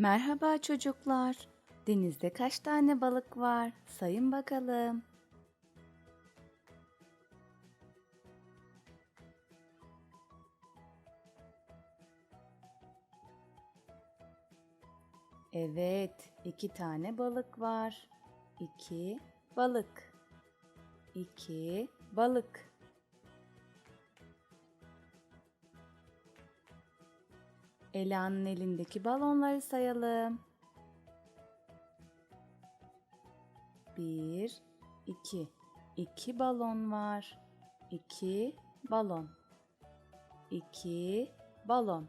Merhaba çocuklar. Denizde kaç tane balık var? Sayın bakalım. Evet, iki tane balık var. İki balık. İki balık. Ela'nın elindeki balonları sayalım. Bir, iki. İki balon var. İki balon. İki balon.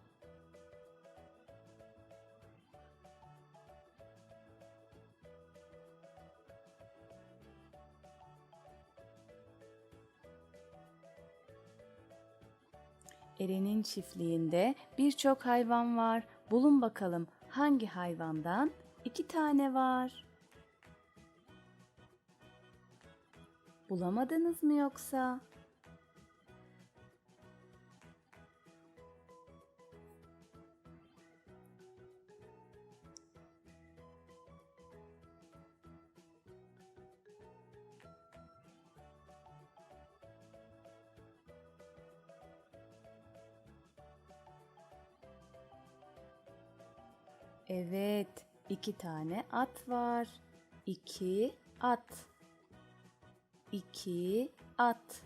Eren'in çiftliğinde birçok hayvan var. Bulun bakalım hangi hayvandan iki tane var? Bulamadınız mı yoksa? Evet, iki tane at var. İki at. İki at.